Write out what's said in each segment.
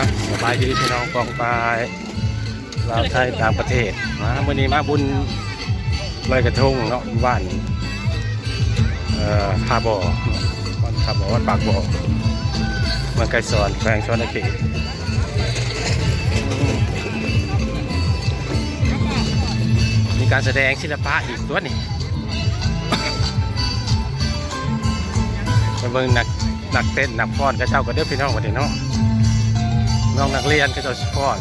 ะสบายดีพี่น้องกองปลายลาวไทยต่างประเทศมาวันนี้มาบุญลอยกระทงเนาะบ้านเอ่อท่าบอบ้านท่าบอวัดปากบ่อเมืองไกรสอนแขวงชนเขตมีการแสดงศิลปะอีกตัวนี่ไปเบิ่งนักนักเต้นนักฟ้อนกระเจ้าก็เด้อพี่น้องวันนี้เนาะ น้องนักเรียนก็จะสปอน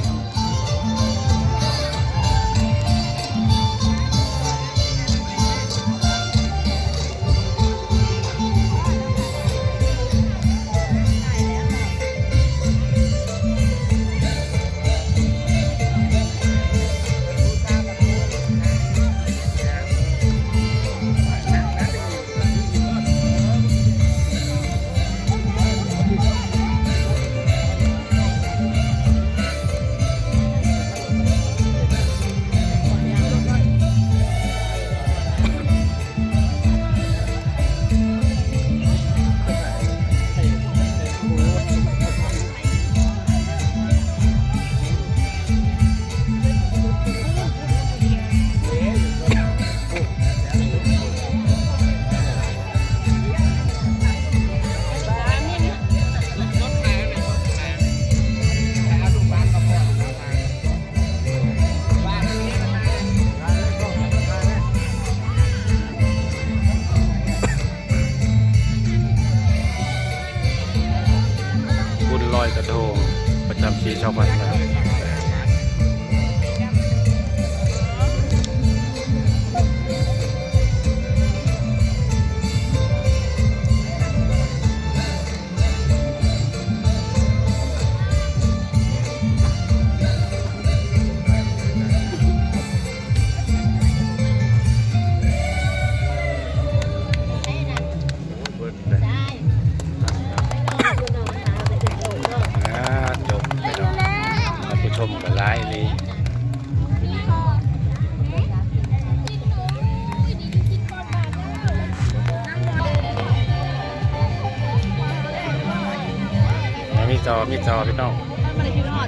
มีจอมีจอพี่น้องไม่ได้คิดฮอด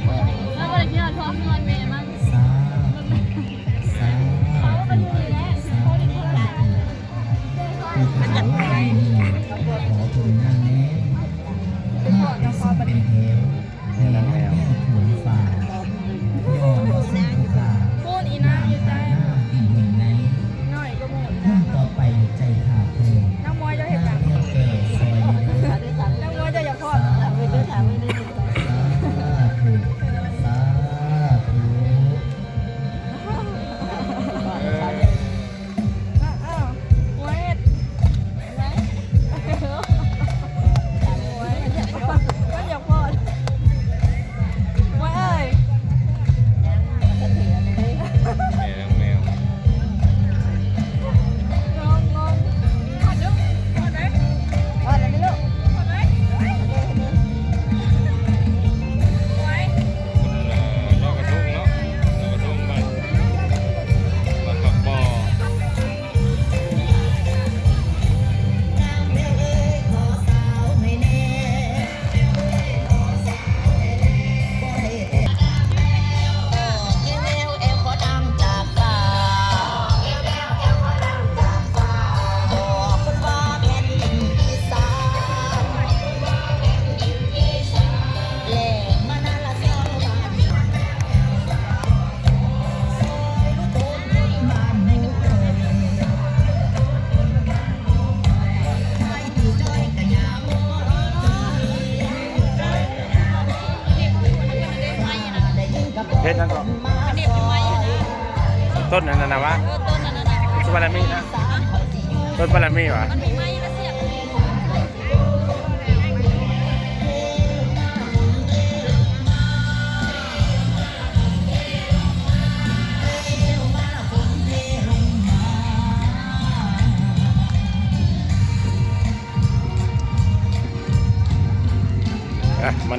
แล้วไม่ได้คิดฮอดพร้อมนอนแม่มั้งเขาก็เป็นอยู่แล้วเขาได้คิดฮอดมันจะไปขอถึงงานนี้ข้าจะพอประเด็นนี่นางแมวหมุนฝ่ายยอมสิ้าพูดอีนาอยู่ใจ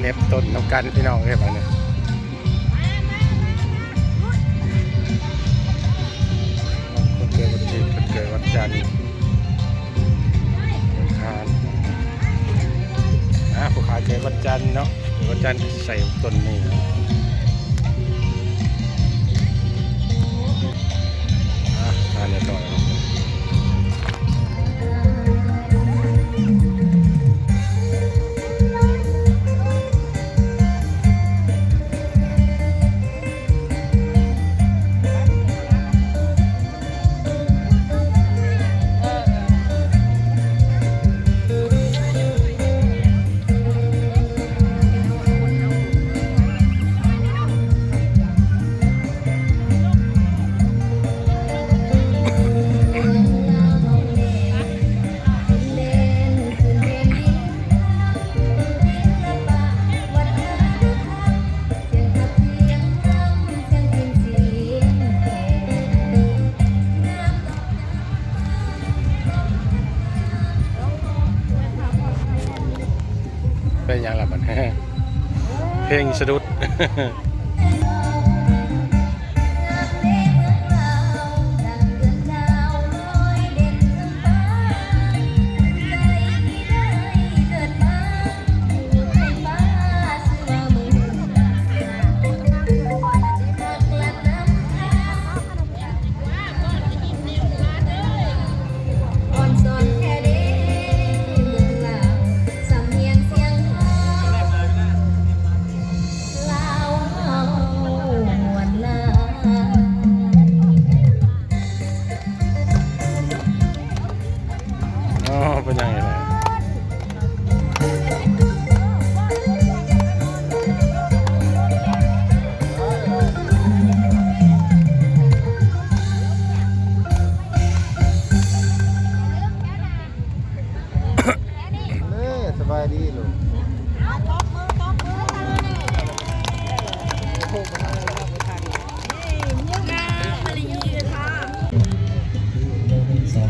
น็บต้นน้ำกันพี่น้องเลยบ้านเนี่ยคนเกิดวันที่คนเกิดวันจันทร์วันคารนะผู้ขายเกิดวันจันทร์เนาะวันจันทร์ใส่ต้นนี้ เพลงสะดุด อ๋อเป็นยังไงนะสบายดีลูก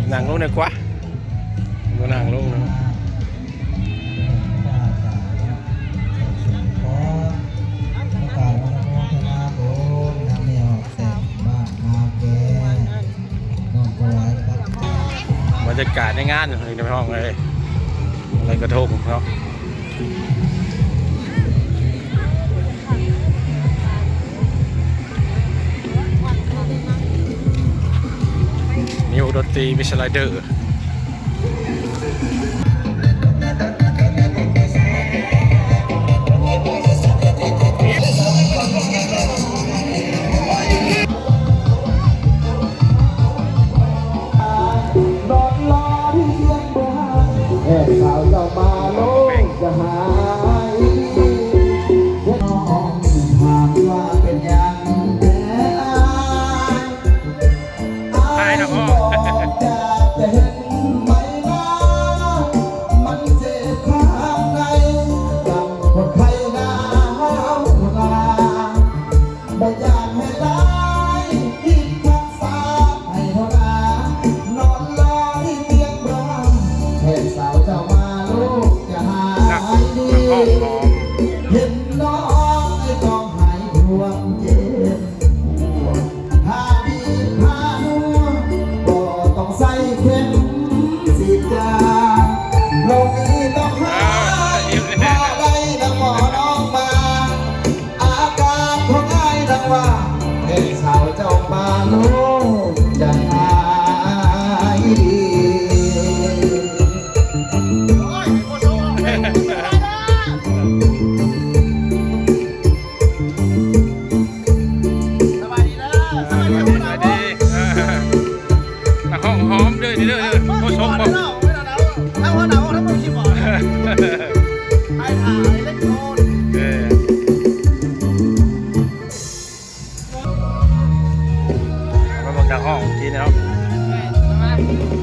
หนังลงเลยกว่า มันห่างลงนะบรรยากาศในงานเลยในห้องเลยอะไรกระทงเขาะนิวดนตรีมิชลัยเดอร์ จะมาลูกจะหายดีเห็นน้อง จากห้องทีนะครับ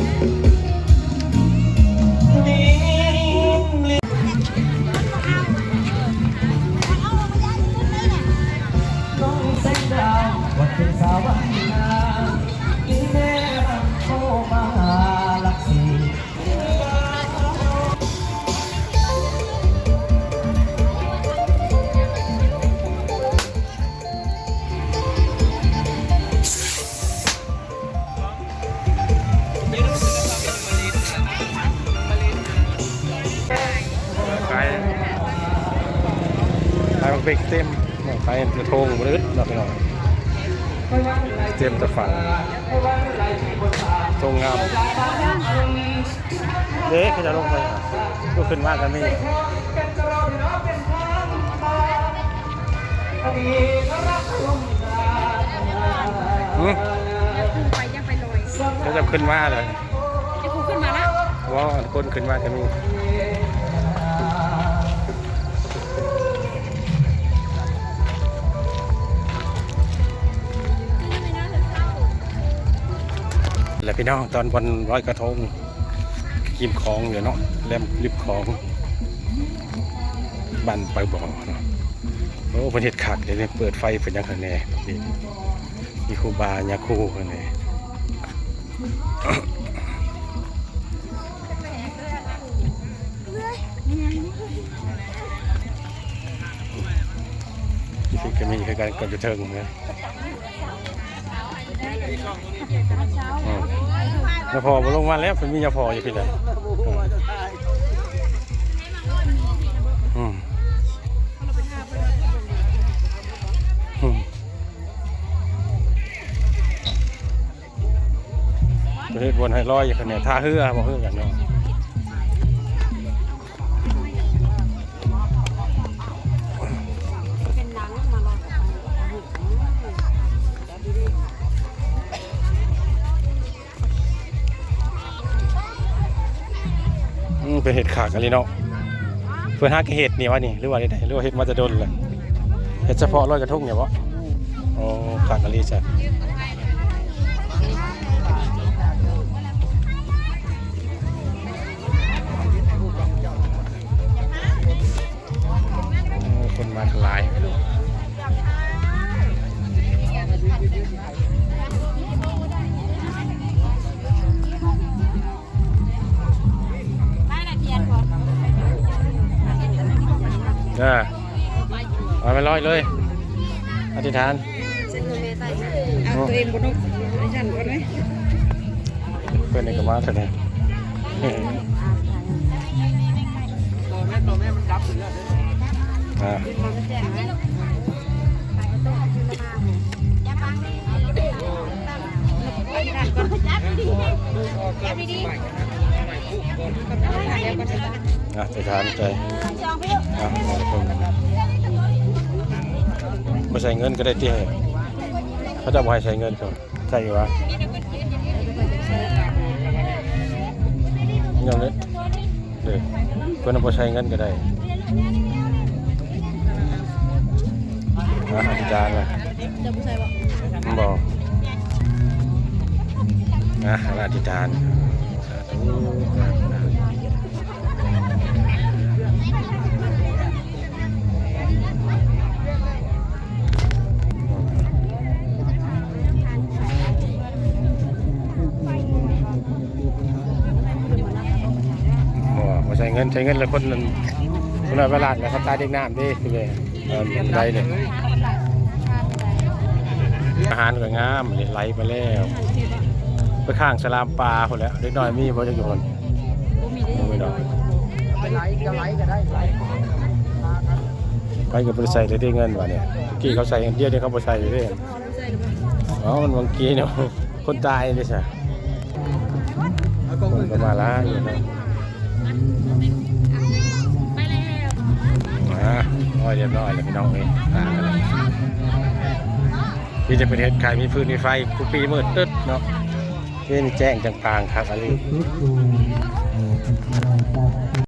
หมดไปกระทงมืดเนาะพี่น้องเต็มจะฝังทงงามเด็กเขาจะลงไปอะก็ขึ้นมากกันนี่อืมขึ้นไปยังไปลอยเขาจะขึ้นมาเลยไอ้ครูขึ้นมาแล้วว่าคนขึ้นมากันนี่ไม่ แล้วพี่น้องตอนวันร้อยกระทงกิมของอยู่เนาะแลมริบของบันไปบ่อเนาะโอ้ประเทศขัดเลยเนี่ยเปิดไฟเป็นยังไงแน่นี่มีคูบายาคูกันเลยที่ก็มีคือการกดจะเทิงนะอืม ยาพอมาลงมาแล้วเป็นมียาพออยู่พี่เลยอืมอืมประเทศบนไฮร้อยอยู่คะแนนท่าเฮือบอกเฮือกันเนาะ เป็นเห็ดขาดกันเลยเนาะเพื่อนหากเห็ดนี่วะนี่หรือว่าอะไหนหรือว่าเห็ดมาจะโดนเลยเห็ดเฉพาะร้อยกระทงเนี่ยวะโอ้ขาดกันเลยจ้ะ อาไปร้อยเลย อธิษฐานเส้นเงินเมตายเอาตัวเองบนนกไอ้ฉันก่อนไหมเพื่อนในกระมาเถอะเนี่ยอ่าแจ้งไหมอย่าฟังดิไปดันก่อนจับดีจับดีๆอะอธิษฐานใจจองไปลูกอะขอ ไม่ใส่เงินก็ได้ที่เขาจะบอกให้ใส่เงินเขาใช่วะยังเลยเด็กเพื่นเอาไปใช้เงินก็ได้อะอธิษฐานเลยจะบอกอกนะอธิษฐานสาธุ นใช้เงินแล้วคนนั้นคนละเวลาแล้วเขาตายเด็กน้ำดิคือเลยเออไรเนี่ยอาหารก็งามเลยไหลไปแล้วไปข้างสลามปลาคนแล้วเด็กน้อยมีบ่จักอยู่คนไม่ดอกไปไหลก็ไหลก็ได้ไหลไปกับบริษัทเลยได้เงินว่ะเนี่ยเมื่อกี้เขาใส่เงินเดียวเนี่ยเขาบ่ใส่เลยเด้อ๋อมันเมื่อกี้เนี่ยคนตายนี่ใช่เอากองคนก็มาล้างอยู่นะ ร้อยเรียบร้อยแล้วพี่น้องเอ้ยต่างกันเลยที่จะเป็นเหตุใครมีพื้นมีไฟทุกปีมืดตึ๊ดเนาะเช่นแจ้งจังปางครับอะไรทุกๆ